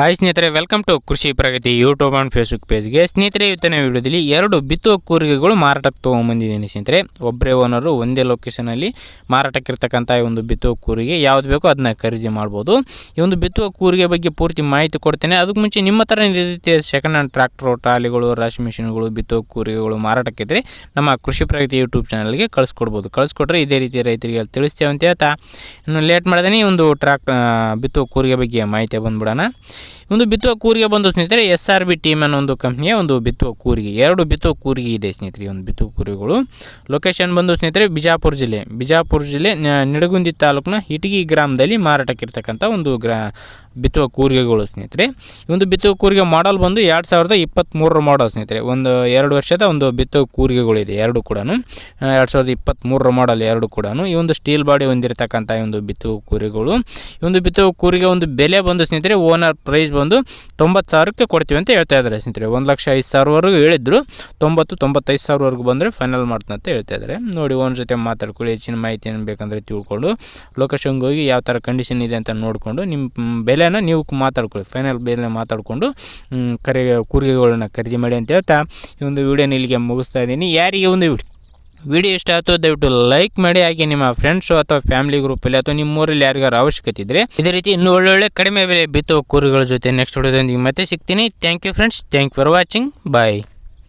Hi ಸ್ನೇಹಿತರೆ welcome to Krishi Pragati YouTube and Facebook ಪೇಜ್ಗೆ ಸ್ನೇಹಿತರೆ ಇವತ್ತಿನ ವಿಡಿಯೋದಲ್ಲಿ ಎರಡು ಬಿತ್ತುವ ಕೂರಿಗೆಗಳು ಮಾರಾಟಕ್ಕೆ ತೊಗೊಂಬಂದಿದ್ದೀನಿ ಸ್ನೇಹಿತರೆ. ಒಬ್ಬರೇ ಓನರು ಒಂದೇ ಲೊಕೇಶನಲ್ಲಿ ಮಾರಾಟಕ್ಕಿರ್ತಕ್ಕಂಥ ಈ ಒಂದು ಬಿತ್ತುವ ಕೂರಿಗೆ ಯಾವ್ದು ಬೇಕೋ ಅದನ್ನ ಖರೀದಿ ಮಾಡ್ಬೋದು. ಈ ಒಂದು ಬಿತ್ತುವ ಕೂರಿಗೆ ಬಗ್ಗೆ ಪೂರ್ತಿ ಮಾಹಿತಿ ಕೊಡ್ತೇನೆ. ಅದಕ್ಕೆ ಮುಂಚೆ ನಿಮ್ಮ ಥರ ರೀತಿಯ ಸೆಕೆಂಡ್ ಹ್ಯಾಂಡ್ ಟ್ರ್ಯಾಕ್ಟ್ರು ಟ್ರಾಲಿಗಳು ರಾಶಿ ಮಿಷಿನ್ಗಳು ಬಿತ್ತುವ ಕೂರಿಗೆಗಳು ಮಾರಾಟಕ್ಕಿದ್ರೆ ನಮ್ಮ ಕೃಷಿ ಪ್ರಗತಿ ಯೂಟ್ಯೂಬ್ ಚಾನಲ್ಗೆ ಕಳಿಸ್ಕೊಡ್ಬೋದು. ಕಳಿಸ್ಕೊಟ್ರೆ ಇದೇ ರೀತಿ ರೈತರಿಗೆ ತಿಳಿಸ್ತೇವೆ ಅಂತ ಹೇಳ್ತಾ. ಇನ್ನು ಲೇಟ್ ಮಾಡ್ದೇನೆ ಈ ಒಂದು ಟ್ರ್ಯಾಕ್ ಬಿತ್ತುವ ಕೂರಿಗೆ ಬಗ್ಗೆ ಮಾಹಿತಿ ಬಂದ್ಬಿಡೋಣ. ಒಂದು ಬಿತ್ತುವ ಕೂರಿಗೆ ಬಂದು ಸ್ನೇಹಿತರೆ ಎಸ್ ಆರ್ ಬಿ ಟೀಮ್ ಅನ್ನೋ ಒಂದು ಕಂಪ್ನಿಯ ಒಂದು ಬಿತ್ತುವ ಕೂರಿಗೆ, ಎರಡು ಬಿತ್ತುವ ಕೂರಿಗೆ ಇದೆ ಸ್ನೇಹಿತರೆ ಒಂದು ಬಿತ್ತುವ ಕೂರಿಗಳು. ಲೊಕೇಶನ್ ಬಂದು ಸ್ನೇಹಿತರೆ, ಬಿಜಾಪುರ ಜಿಲ್ಲೆ. ಬಿಜಾಪುರ ಜಿಲ್ಲೆ ನಿಡಗುಂದಿ ತಾಲೂಕಿನ ಇಟಗಿ ಗ್ರಾಮದಲ್ಲಿ ಮಾರಾಟಕ್ಕಿರ್ತಕ್ಕಂಥ ಒಂದು ಗ್ರಾ ಬಿತ್ತುವ ಕೂರಿಗೆಗಳು ಸ್ನೇಹಿತರೆ. ಒಂದು ಬಿತ್ತುವ ಕೂರಿಗೆ ಮಾಡಲ್ ಬಂದು ಎರಡು ಸಾವಿರದ ಇಪ್ಪತ್ತ್ಮೂರರ ಮಾಡಲ್ ಸ್ನೇಹಿತರೆ. ಒಂದು ಎರಡು ವರ್ಷದ ಒಂದು ಬಿತ್ತುವ ಕೂರಿಗೆಗಳಿದೆ ಎರಡು ಕೂಡ ಎರಡು ಸಾವಿರದ ಇಪ್ಪತ್ತ್ಮೂರರ ಮಾಡಲ್ ಎರಡು ಕೂಡ ಈ ಒಂದು ಸ್ಟೀಲ್ ಬಾಡಿ ಹೊಂದಿರತಕ್ಕಂಥ ಈ ಒಂದು ಬಿತ್ತುವ ಕೂರಿಗಳು. ಈ ಒಂದು ಬಿತ್ತುವ ಕೂರಿಗೆ ಒಂದು ಬೆಲೆ ಬಂದು ಸ್ನೇಹಿತರೆ ಓನರ್ ಪ್ರೈಸ್ ಬಂದು ತೊಂಬತ್ತು ಸಾವಿರಕ್ಕೆ ಕೊಡ್ತೀವಿ ಅಂತ ಹೇಳ್ತಾ ಇದ್ದಾರೆ ಸ್ನೇಹಿತರೆ. ಒಂದು ಲಕ್ಷ ಐದು ಸಾವಿರವರೆಗೂ ಹೇಳಿದ್ರು. ತೊಂಬತ್ತು ತೊಂಬತ್ತೈದು ಸಾವಿರವರೆಗೂ ಬಂದರೆ ಫೈನಲ್ ಮಾಡ್ತಾನೆ ಅಂತ ಹೇಳ್ತಾ ಇದ್ದಾರೆ. ನೋಡಿ ಓನ್ ಜೊತೆ ಮಾತಾಡ್ಕೊಳ್ಳಿ ಹೆಚ್ಚಿನ ಮಾಹಿತಿ ಏನು ಬೇಕಂದರೆ ತಿಳ್ಕೊಂಡು ಲೊಕೇಶನ್ಗೆ ಹೋಗಿ ಯಾವ ಥರ ಕಂಡೀಷನ್ ಇದೆ ಅಂತ ನೋಡಿಕೊಂಡು ನಿಮ್ಮ ಮ್, ಬೆಲೆನ ನೀವು ಮಾತಾಡ್ಕೊಳ್ಳಿ. ಫೈನಲ್ ಬೆಲೆ ಮಾತಾಡಿಕೊಂಡು ಕರೆ, ಕೂರಿಗೆಗಳನ್ನ ಖರೀದಿ ಮಾಡಿ ಅಂತ ಹೇಳ್ತಾ ಈ ಒಂದು ವಿಡಿಯೋನ ಇಲ್ಲಿಗೆ ಮುಗಿಸ್ತಾ ಇದ್ದೀನಿ. ಯಾರಿಗೆ ಒಂದು ವಿಡಿಯೋ ಇಷ್ಟ ಆಯಿತು ದಯವಿಟ್ಟು ಲೈಕ್ ಮಾಡಿ. ಹಾಗೆ ನಿಮ್ಮ ಫ್ರೆಂಡ್ಸು ಅಥವಾ ಫ್ಯಾಮಿಲಿ ಗ್ರೂಪಲ್ಲಿ ಅಥವಾ ನಿಮ್ಮೂರಲ್ಲಿ ಯಾರಿಗಾರು ಅವಶ್ಯಕತೆ ಇದ್ದರೆ ಇದೇ ರೀತಿ ಇನ್ನೂ ಒಳ್ಳೊಳ್ಳೆ ಕಡಿಮೆ ಬೆಲೆ ಬಿತ್ತುವ ಕೂರುಗಳ ಜೊತೆ ನೆಕ್ಸ್ಟ್ ವಿಡಿಯೋದೊಂದಿಗೆ ಮತ್ತೆ ಸಿಗ್ತೀನಿ. Thank you friends thank for watching bye